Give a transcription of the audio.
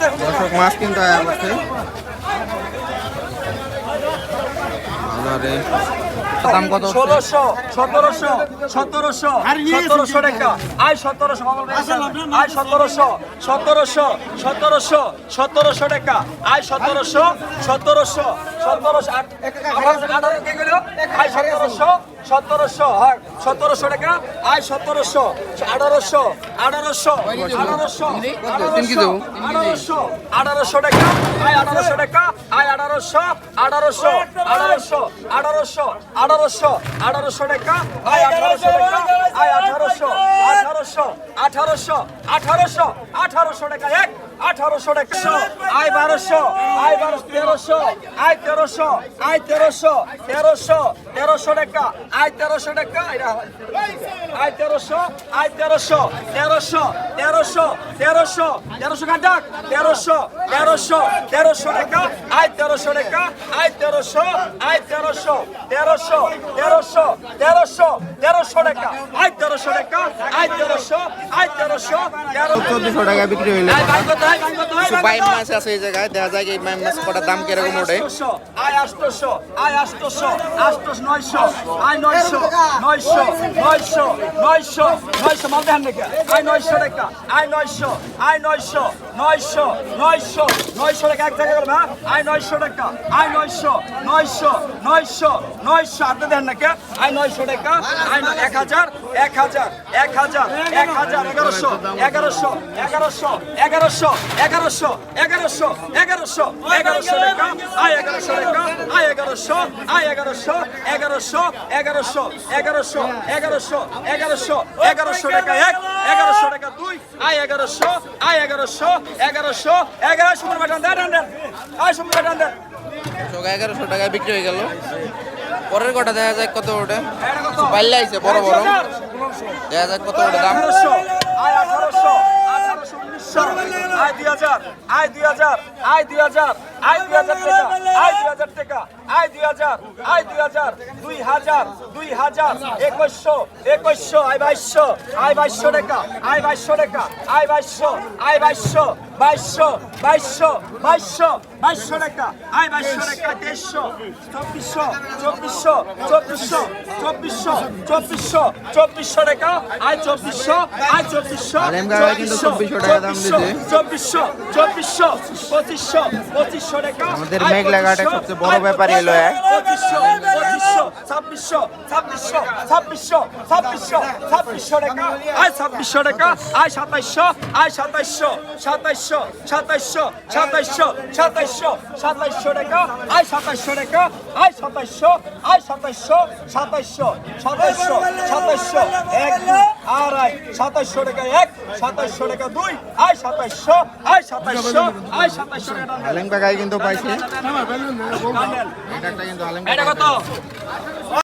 দর্শক মাছ কিন্তু আয়া করছে বাজারে। দাম কত? ষোলোশো সতেরোশো সতেরোশো সতেরোশো টাকা। আয় সতেরোশো আয় সতেরোশো সতেরোশো সতেরোশো সতেরোশো টাকা। আয় সতেরোশো সতেরোশো সতেরোশো আঠারো? আয় সতেরোশো সতেরোশো হ্যাঁ সতেরোশো টাকা আয় সতেরোশো আঠারোশো আঠারোশো আঠারোশো। আঠারোশো আঠারোশো টাকা আয় আঠারোশো টাকা আয় আঠারোশো আঠারোশো আঠারোশো আঠারোশো আঠারোশো আঠারোশো টাকা আয় আঠারোশো টাকা আয় আঠারোশো আঠারোশো আঠারোশো আঠারোশো আঠারোশো টাকা এক আঠারোশো টাকা আয় বারোশো আয় বারোশো তেরোশো আয় তেরোশো আয় তেরোশো তেরোশো তেরোশো টাকা আয় তেরোশো টাকা। আয় তেরোশো আয় তেরোশো তেরোশো তেরোশো তেরোশো তেরোশো কাটাক তেরোশো তেরোশো তেরোশো টাকা আয় তেরোশো টাকা আয় তেরোশো আয় তেরোশো তেরোশো তেরোশো তেরোশো তেরোশো টাকা আয় তেরোশো টাকা আয় তেরোশো আয় তেরোশো চোদ্দশো টাকা বিক্রি হইলে বাইম? মাছ আছে এই জায়গায় দেখা যায় এই বাইম মাছ কটার দাম কীরকম ওঠে আয় আষ্টশো আয় আষ্টশো আষ্টশ নয়শো আয় নয়শো নয়শো নয়শো নয়শো নয়শো, মাল দেখান নাকি আয় নয়শো টাকা আয় নয়শো আয় নয়শো নয়শো নয়শো নয়শো টাকা এক জায়গায় করবে হ্যাঁ? আয় নয়শো টাকা আয় নয়শো নয়শো নয়শো নয়শো আপনি দেন নাকি আয় নয়শো টাকা আয় এক হাজার এক হাজার এক হাজার এক হাজার, এগারোশো এগারোশো এগারোশো এগারোশো এগারোশো এগারোশো এগারোশো এগারোশো টাকা আয় এগারোশো টাকা আয় এগারোশো আয় এগারোশো এগারোশো এগারোশো এগারোশো এগারোশো এগারোশো এগারোশো টাকা এক এগারোশো টাকা দুই আয় এগারোশো আয় এগারোশো এগারোশো এগারোশো বাটান দেন দেন আয় সুন্দর দেন। এগারোশো টাকায় বিক্রি হয়ে গেল। পরের কটা দেখা যায় কত কিছু পাল্লে আইছে বড় বড়। দেখা যায় কত ওঠে দাম? আয় আঠারোশো আয় দুই হাজার আয় দুই হাজার আয় দুই হাজার আয় দুই হাজার টাকা আয় দুই হাজার টাকা। দুই হাজার আয় দুই হাজার দুই হাজার দুই হাজার একুশশো একুশশো আয় বাইশশো আয় বাইশশো টাকা আয় বাইশশো টাকা আয় বাইশশো আয় বাইশশো বাইশশো বাইশশো বাইশশো বাইশশো টাকা আয় বাইশশো টাকা তেইশশো চব্বিশশো চব্বিশশো চব্বিশশো চব্বিশশো চব্বিশশো চব্বিশশো টাকা আয় চব্বিশশো আয় চব্বিশশো আলেম কাকা কিন্তু 2400 টাকা দাম দিছে। চব্বিশশো চব্বিশশো পঁচিশশো পঁচিশশো টাকা আমাদের মেঘলাঘাটে 2500, সবচেয়ে বড় ব্যাপারী হলো né? ছাব্বিশশো ছাব্বিশশো ছাব্বিশশো ছাব্বিশশো ছাব্বিশশো টাকা। আয় ছাব্বিশশো টাকা আয় সাতাইশশো আয় সাতাইশশো সাতাইশশো সাতাইশশো সাতাইশশো সাতাইশশো সাতাইশশো টাকা আয় সাতাইশশো টাকা আয় সাতাইশশো আয় সাতাইশশো সাতাইশশো সাতাইশশো সাতাইশশো এক দুই, আড়াই সাতাইশশো টাকা এক সাতাইশশো টাকা দুই আয় সাতাইশশো আয় সাতাইশশো আয় সাতাইশশো টাকা। আলেম কাকাই কিন্তু পাইছে। এটা কিন্তু আলেম এটা কত?